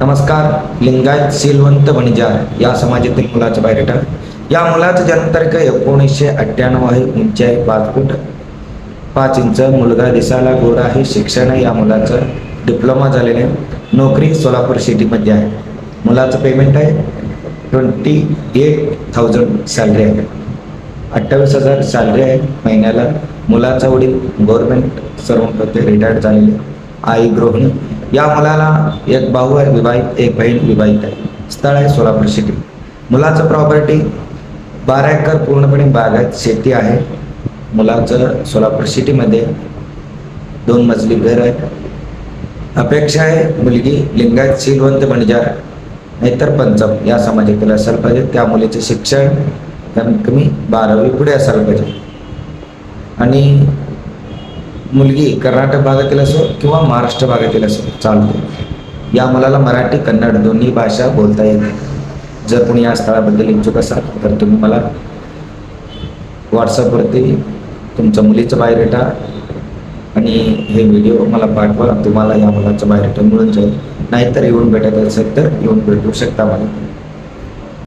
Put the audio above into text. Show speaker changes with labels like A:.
A: नमस्कार लिंगायत सिलवंत वणिजार या समाजातील मुलाचं बायोडेटा या मुलाचं जन्मतारीख एकोणीसशे अठ्ठ्याण्णव आहे उंची आहे पाच फूट. पाच इंच मुलगा दिसायला गोरा आहे शिक्षण या मुलाचं डिप्लोमा झालेलं आहे. नोकरी सोलापूर सिटीमध्ये आहे. मुलाचं पेमेंट आहे ट्वेंटी एट थाउजंड सॅलरी आहे. अठ्ठावीस हजार सॅलरी आहे महिन्याला. मुलाचा वडील गव्हर्नमेंट सर्वंट होते रिटायर्ड झालेले आई गृहिणी या मुलाला एक भाऊ आहे विवाहित एक बहीण विवाहित आहे. स्थळ आहे सोलापूर सिटी मुलाचं प्रॉपर्टी बारा एकर पूर्णपणे बागायत शेती आहे. मुलाचं सोलापूर सिटीमध्ये दोन मजली घर आहे अपेक्षा आहे मुलगी लिंगायत सिलवंत बंजार म्हणजे नाहीतर पंचम. या समाजातील असायला पाहिजे. त्या मुलीचे शिक्षण कमीत कमी बारावी पुढे असायला पाहिजे. आणि मुलगी कर्नाटक भागातील असो किंवा महाराष्ट्र भागातील असो चालते. या मुलाला मराठी कन्नड दोन्ही भाषा बोलता येते. जर कोणी या स्थळाबद्दल इच्छुक असाल तर तुम्ही मला व्हॉट्सअपवरती तुमच्या मुलीचं बायोडेटा आणि हे व्हिडिओ मला पाठवा. तुम्हाला या मुलाचं बायोडेटा मिळून जाईल. नाहीतर येऊन भेटत असेल तर येऊन भेटू शकता मला.